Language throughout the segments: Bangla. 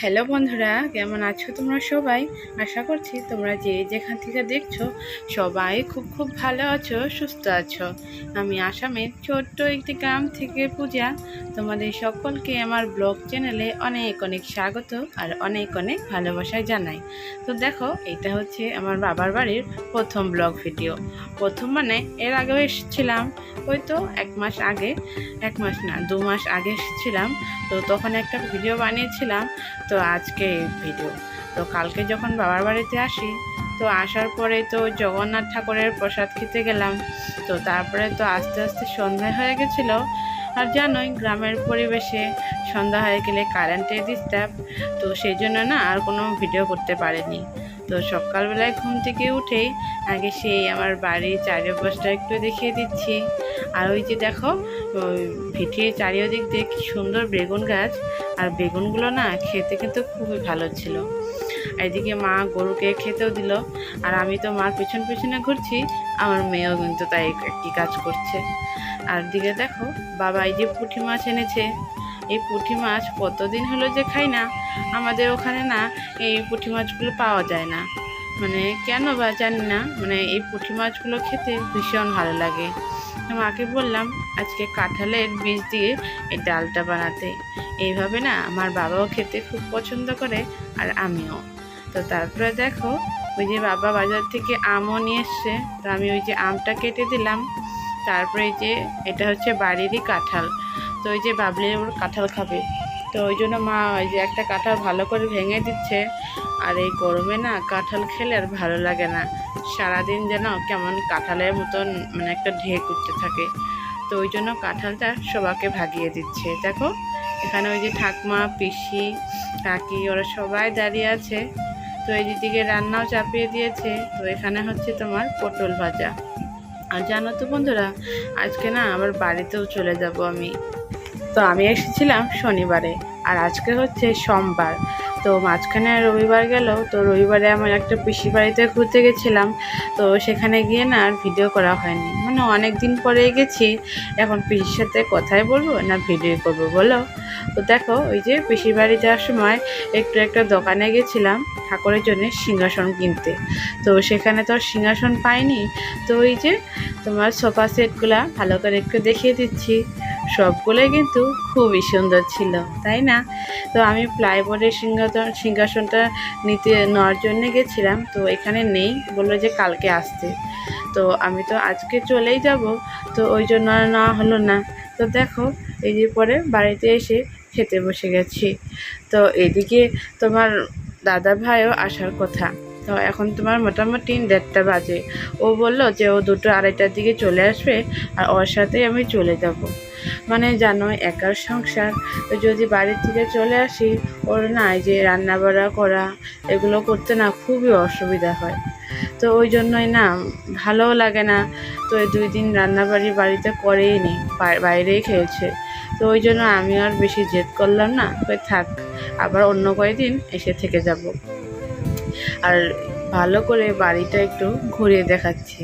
হ্যালো বন্ধুরা, কেমন আছো তোমরা সবাই? আশা করছি তোমরা যে যেখান থেকে দেখছ সবাই খুব খুব ভালো আছো, সুস্থ আছো। আমি আসামের ছোট্ট একটি গ্রাম থেকে পূজা। তোমাদের সকলকে আমার ব্লগ চ্যানেলে অনেক অনেক স্বাগত আর অনেক অনেক ভালোবাসা জানাই। তো দেখো, এটা হচ্ছে আমার বাবার বাড়ির প্রথম ব্লগ ভিডিও। প্রথম মানে এর আগেও এসেছিলাম, ওই তো এক মাস আগে, এক মাস না, দু মাস আগে এসেছিলাম। তো তখন একটা ভিডিও বানিয়েছিলাম। তো আজকে এই ভিডিও তো কালকে যখন বাবার বাড়িতে আসি, তো আসার পরে তো জগন্নাথ ঠাকুরের প্রসাদ খেতে গেলাম। তো তারপরে তো আস্তে আস্তে সন্ধ্যা হয়ে গেছিল। আর জানোই, গ্রামের পরিবেশে সন্ধ্যা হয়ে গেলে কারেন্টের ডিস্টার্ব তো সেই জন্য না আর কোনো ভিডিও করতে পারেনি। তো সকালবেলায় ঘুম থেকে উঠেই আগে সেই আমার বাড়ির চারিপাশটা একটু দেখিয়ে দিচ্ছি। আর ওই যে দেখো ভিটির চারিওদিক দিয়ে কি সুন্দর বেগুন গাছ। আর বেগুনগুলো না খেতে কিন্তু খুবই ভালো ছিল। এদিকে মা গরুকে খেতেও দিল। আর আমি তো মার পেছন পেছনে ঘুরছি, আমার মেয়েও কিন্তু তাই একটি কাজ করছে। আর দিকে দেখো, বাবা এই যে পুঁটি মাছ এনেছে। এই পুঁটি মাছ কতদিন হলো যে খাই না? আমাদের ওখানে না এই পুঁটি মাছগুলো পাওয়া যায় না। মানে কেন বা জানি না মানে এই পুঁটি মাছগুলো খেতে ভীষণ ভালো লাগে। মাকে বললাম, আজকে কাঁঠালের বীজ দিয়ে এই ডালটা বানাতে। এইভাবে না আমার বাবাও খেতে খুব পছন্দ করে আর আমিও। তো তারপরে দেখো, ওই যে বাবা বাজার থেকে আমও নিয়ে এসছে। তো আমি ওই যে আমটা কেটে দিলাম। তারপরে যে এটা হচ্ছে বাড়িরই কাঁঠাল। তো ওই যে বাবলির ওর কাঁঠাল খাবে। তো ওই জন্য মা ওই যে একটা কাঁঠাল ভালো করে ভেঙে দিচ্ছে। আর এই গরমে না কাঁঠাল খেলে আর ভালো লাগে না। সারাদিন যেন কেমন কাঁঠালের মতন মানে একটা ঢেক উঠতে থাকে। তো ওই জন্য কাঁঠালটা সবাকে ভাগিয়ে দিচ্ছে। দেখো, এখানে ওই যে ঠাকমা, পিসি, কাকি, ওরা সবাই দাঁড়িয়ে আছে। তো এই দিকে রান্নাও চাপিয়ে দিয়েছে। তো এখানে হচ্ছে তোমার পটল ভাজা। আর জানো তো বন্ধুরা, আজকে না আমার বাড়িতেও চলে যাব আমি। তো আমি এসেছিলাম শনিবারে। আর আজকে হচ্ছে সোমবার। তো মাঝখানে রবিবার গেল, তো রবিবারে আমার একটা পিসি বাড়িতে ঘুরতে গেছিলাম, তো সেখানে গিয়ে না আর ভিডিও করা হয়নি। মানে অনেক দিন পরে গেছি, এখন পিসির সাথে কথাই বলব না ভিডিও করব বলো? তো দেখো, ওই যে পিসির বাড়ি যাওয়ার সময় একটু একটা দোকানে গেছিলাম ঠাকুরের জন্য সিংহাসন কিনতে। তো সেখানে তো আর সিংহাসন পাইনি, তো ওই যে তোমার সোফা সেটগুলা ভালো করে একটু দেখিয়ে দিচ্ছি। সবগুলোই কিন্তু খুবই সুন্দর ছিল, তাই না? তো আমি প্লাইবোর্ডের সিংহাসন, সিংহাসনটা নিতে নেওয়ার জন্য গেছিলাম, তো এখানে নেই, বলল যে কালকে আসতে। তো আমি তো আজকে চলেই যাব, তো ওই জন্য নেওয়া হলো না। তো দেখো, এই যে পরে বাড়িতে এসে খেতে বসে গেছি। তো এদিকে তোমার দাদা ভাইও আসার কথা। তো এখন তোমার মোটামুটি দেড়টা বাজে। ও বলল যে ও দুটো আড়াইটার দিকে চলে আসবে, আর ওর সাথেই আমি চলে যাব। মানে জানো, একার সংসার। তো যদি বাড়ির থেকে চলে আসি, ওর না যে রান্না বাড়া করা, এগুলো করতে না খুবই অসুবিধা হয়। তো ওই জন্যই না, ভালোও লাগে না। তো এই দুই দিন রান্নাবাড়ি বাড়িতে করেই নি বাইরেই খেয়েছে। তো ওই জন্য আমি আর বেশি জেদ করলাম না। থাক, আবার অন্য কয়েকদিন এসে থেকে যাব। আর ভালো করে বাড়িটা একটু ঘুরিয়ে দেখাচ্ছি।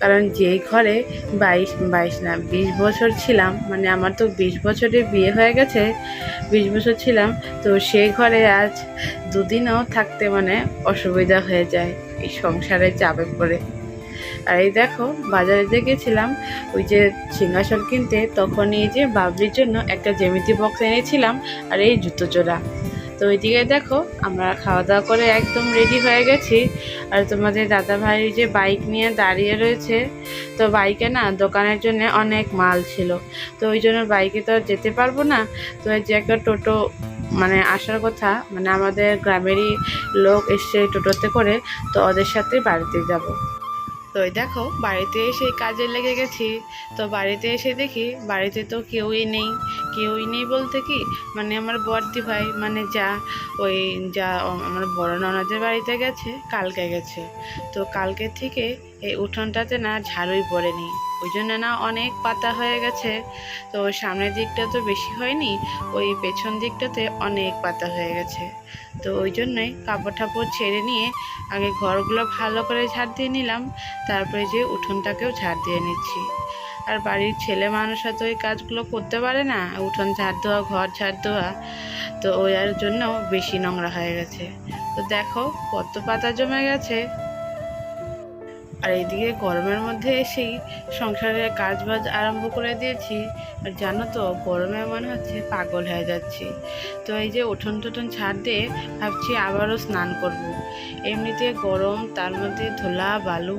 কারণ যেই ঘরে বাইশ বাইশ না, বিশ বছর ছিলাম মানে আমার তো বিশ বছরে বিয়ে হয়ে গেছে, বিশ বছর ছিলাম, তো সেই ঘরে আজ দুদিনও থাকতে মানে অসুবিধা হয়ে যায় এই সংসারে চাপে পড়ে। আর এই দেখো, বাজারে যে গেছিলাম, ওই যে সিংহাসন কিনতে, তখনই এই যে বাবলির জন্য একটা জ্যামিতি বক্স এনেছিলাম, আর এই জুতো জোড়া। তো ওইদিকে দেখো, আমরা খাওয়া দাওয়া করে একদম রেডি হয়ে গেছি। আর তোমাদের দাদা ভাই যে বাইক নিয়ে দাঁড়িয়ে রয়েছে, তো বাইকে না দোকানের জন্য অনেক মাল ছিল। তো ওই জন্য বাইকে তো যেতে পারব না। তো যে একটা টোটো মানে আসার কথা মানে আমাদের গ্রামেরই লোক এসছে টোটোতে করে, তো ওদের সাথে বাড়িতে যাব। তো দেখো, বাড়িতে এসে কাজে লেগে গেছি। তো বাড়িতে এসে দেখি, বাড়িতে তো কেউই নেই। কেউই নেই বলতে কি মানে আমার বর্দি ভাই মানে যা, ওই যা আমার বড় ননদের বাড়িতে গেছে, কালকে গেছে। তো কালকে থেকে এই উঠোনটাতে না ঝাড়ুই পড়েনি। ওই জন্য না অনেক পাতা হয়ে গেছে। তো সামনের দিকটা তো বেশি হয়নি, ওই পেছন দিকটাতে অনেক পাতা হয়ে গেছে। তো ওই জন্যই কাপড় টাপড় ছেড়ে নিয়ে আগে ঘরগুলো ভালো করে ঝাড় দিয়ে নিলাম, তারপরে যে উঠোনটাকেও ঝাড় দিয়ে নিচ্ছি। আর বাড়ির ছেলে মানুষরা তো এই কাজগুলো করতে পারে না, উঠোন ঝাড় দেওয়া ঘর ঝাড় দেওয়া তো ওই আর জন্য বেশি নোংরা হয়ে গেছে। তো দেখো কত পাতা জমে গেছে। আর এইদিকে গরমের মধ্যে এসেই সংসারের কাজ বাজ আরম্ভ করে দিয়েছি। আর জানো তো, গরমে মনে হচ্ছে পাগল হয়ে যাচ্ছি। তো এই যে উঠোন টুঠোন ছাড় দিয়ে ভাবছি আবারও স্নান করব। এমনিতে গরম, তার মধ্যে ধুলা, বালু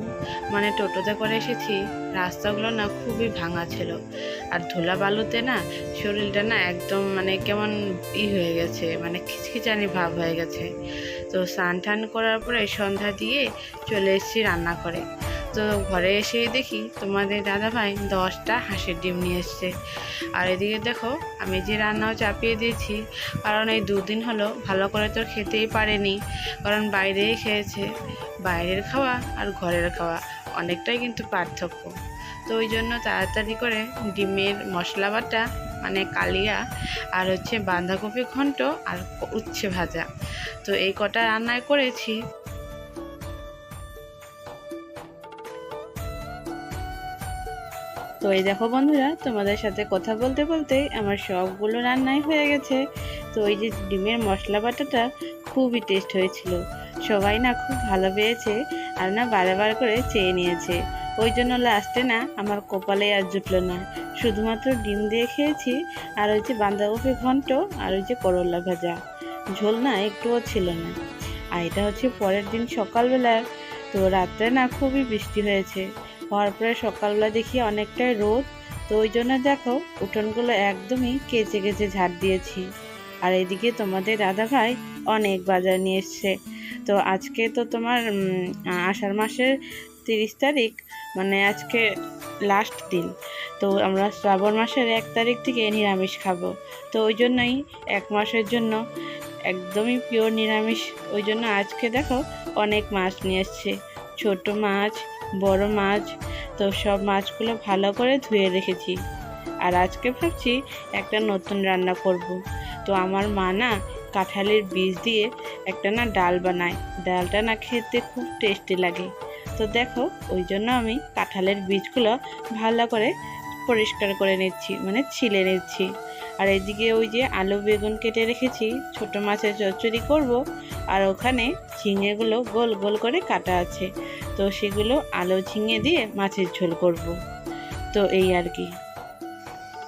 মানে টোটোতে করে এসেছি, রাস্তাগুলো না খুবই ভাঙা ছিল। আর ধুলা, বালুতে না শরীরটা না একদম মানে কেমন ই হয়ে গেছে মানে খিচখিচানি ভাব হয়ে গেছে। তো স্নান টান করার পরে সন্ধ্যা দিয়ে চলে এসেছি রান্না করে তো ঘরে এসেই দেখি তোমাদের দাদা ভাই দশটা হাঁসের ডিম নিয়ে এসছে। আর এদিকে দেখো, আমি যে রান্নাও চাপিয়ে দিয়েছি, কারণ এই দুদিন হলো ভালো করে তো খেতেই পারেনি, কারণ বাইরেই খেয়েছে। বাইরের খাওয়া আর ঘরের খাওয়া অনেকটাই কিন্তু পার্থক্য। তো ওই জন্য তাড়াতাড়ি করে ডিমের মশলা বাটা মানে কালিয়া আর হচ্ছে বাঁধাকপি ঘন্ট আর উচ্ছে ভাজা। তো এই কটা রান্নায় করেছি। তো এই দেখো বন্ধুরা, তোমাদের সাথে কথা বলতে বলতে আমার সবগুলো রান্নাই হয়ে গেছে। তো ওই যে ডিমের মশলা বাটাটা খুবই টেস্ট হয়েছিল। সবাই না খুব ভালো পেয়েছে আর না বারবার করে চেয়ে নিয়েছে। ওই জন্য লাস্টে না আমার কপালে আর জুটলো না। শুধুমাত্র ডিম দিয়ে খেয়েছি, আর ওই যে বাঁধাকপি ঘন্ট আর ওই যে করলা ভাজা। ঝোল না একটুও ছিল না। আর এটা হচ্ছে পরের দিন সকালবেলা। তো রাত্রে না খুবই বৃষ্টি হয়েছে। হওয়ার পরে সকালবেলা দেখি অনেকটাই রোদ। তো ওই জন্য দেখো, উঠোনগুলো একদমই কেচে কেচে ঝাড় দিয়েছি। আর এদিকে তোমাদের দাদা ভাই অনেক বাজার নিয়ে এসছে। তো আজকে তো তোমার আষাঢ় মাসের তিরিশ তারিখ। মানে আজকে লাস্ট দিন। তো আমরা শ্রাবণ মাসের এক তারিখ থেকে নিরামিষ খাব। তো ওই জন্যই এক মাসের জন্য একদমই পিওর নিরামিষ। ওই জন্য আজকে দেখো অনেক মাছ নিয়ে এসছে। ছোট মাছ, বড় মাছ, তো সব মাছগুলো ভালো করে ধুয়ে রেখেছি। আর আজকে ভাবছি একটা নতুন রান্না করব। তো আমার মা না কাঁঠালের বীজ দিয়ে একটা না ডাল বানায়। ডালটা না খেতে খুব টেস্টি লাগে। তো দেখো, ওই জন্য আমি কাঁঠালের বীজগুলো ভালো করে পরিষ্কার করে নিচ্ছি মানে ছিলে নিচ্ছি। আর এদিকে ওই যে আলু বেগুন কেটে রেখেছি, ছোট মাছের চচ্চড়ি করব, আর ওখানে ঝিঙেগুলো গোল গোল করে কাটা আছে। তো সেগুলো আলু ঝিঙে দিয়ে মাছের ঝোল করব। তো এই আর কি।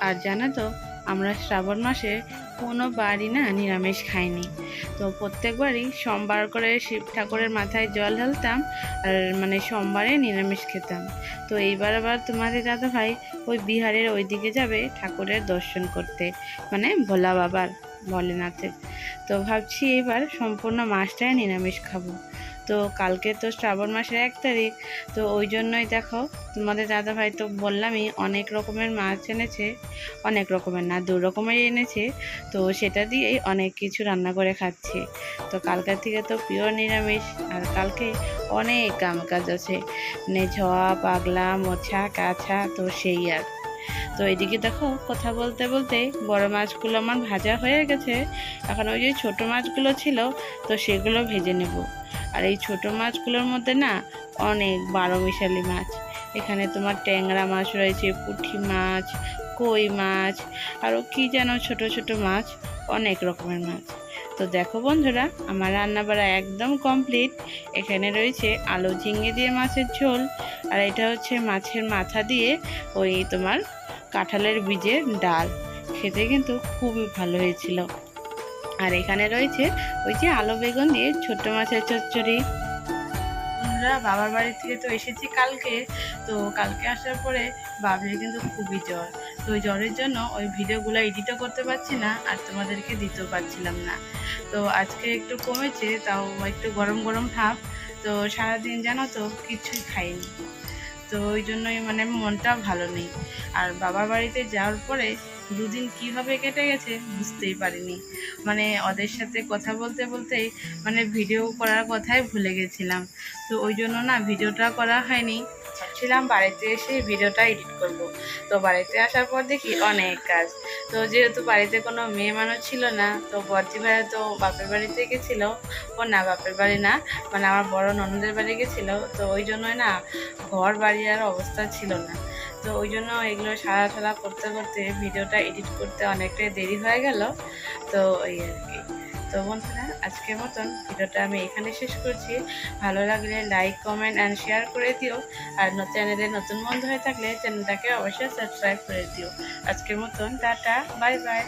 আর জানো তো, আমরা শ্রাবণ মাসে কোনো বাড়ি না, নিরামিষ খাইনি। তো প্রত্যেকবারই সোমবার করে শিব ঠাকুরের মাথায় জল ঢালতাম আর মানে সোমবারে নিরামিষ খেতাম। তো এইবার আবার তোমাদের দাদা ভাই ওই বিহারের ওই দিকে যাবে ঠাকুরের দর্শন করতে মানে ভোলা বাবার ভোলেনাথের তো ভাবছি এবার সম্পূর্ণ মাসটাই নিরামিষ খাব। তো কালকে তো শ্রাবণ মাসের এক তারিখ, তো ওই জন্যই দেখো তোমাদের দাদা ভাই তো বললামই অনেক রকমের মাছ এনেছে, অনেক রকমের না, দু রকমের এনেছে, তো সেটা দিয়েই অনেক কিছু রান্না করে খাচ্ছি। তো কালকার থেকে তো পিওর নিরামিষ, আর কালকে অনেক কাম কাজ আছে মানে ঝোয়া পাগলা, মোছা, কাছা, তো সেই আর। তো এদিকে দেখো কথা বলতে বলতে বড় মাছগুলো আমার ভাজা হয়ে গেছে, এখন ওই যে ছোটো মাছগুলো ছিল, তো সেগুলো ভেজে নেব। আর এই ছোটো মাছগুলোর মধ্যে না অনেক বারো মিশালি মাছ। এখানে তোমার ট্যাংরা মাছ রয়েছে, পুঁটি মাছ, কই মাছ আরও কী যেন ছোট ছোট মাছ, অনেক রকমের মাছ। তো দেখো বন্ধুরা, আমার রান্না বাড়া একদম কমপ্লিট। এখানে রয়েছে আলু ঝিঙে দিয়ে মাছের ঝোল, আর এটা হচ্ছে মাছের মাথা দিয়ে ওই তোমার কাঁঠালের বীজের ডাল। খেতে কিন্তু খুবই ভালো হয়েছিল। আর এখানে রয়েছে ওই যে আলো বেগুন দিয়ে ছোট্ট মাছের চচ্চড়ি। আমরা বাবার বাড়ি থেকে তো এসেছি কালকে, তো কালকে আসার পরে বাবলির কিন্তু খুবই জ্বর। তো ওই জ্বরের জন্য ওই ভিডিওগুলো এডিটও করতে পারছি না আর তোমাদেরকে দিতেও পারছিলাম না। তো আজকে একটু কমেছে, তাও একটু গরম গরম ভাব। তো সারাদিন জানো তো কিছুই খাইনি। তো ওই জন্যই মানে মনটা ভালো নেই। আর বাবার বাড়িতে যাওয়ার পরে দুদিন কীভাবে কেটে গেছে বুঝতেই পারিনি। মানে ওদের সাথে কথা বলতে বলতেই মানে ভিডিও করার কথাই ভুলে গেছিলাম। তো ওই জন্য না ভিডিওটা করা হয়নি। ভাবছিলাম বাড়িতে এসে ভিডিওটা এডিট করব। তো বাড়িতে আসার পর দেখি অনেক কাজ। তো যেহেতু বাড়িতে কোনো মেয়ে মানুষ ছিল না, তো বর্তি ভাইয়া তো বাপের বাড়িতে গেছিল। ও না, বাপের বাড়ি না মানে আমার বড় ননদের বাড়ি গেছিল। তো ওই জন্যই না ঘর বাড়ি আর অবস্থা ছিল না। তো ওই জন্য এগুলো সারা ফেলা করতে করতে ভিডিওটা এডিট করতে অনেকটাই দেরি হয়ে গেল। তো এই আর কি। তো বন্ধুরা, আজকের মতন ভিডিওটা আমি এখানে শেষ করছি। ভালো লাগলে লাইক কমেন্ট অ্যান্ড শেয়ার করে দিও। আর চ্যানেলে নতুন বন্ধু হয়ে থাকলে চ্যানেলটাকে অবশ্যই সাবস্ক্রাইব করে দিও। আজকের মতন, টাটা বাই বাই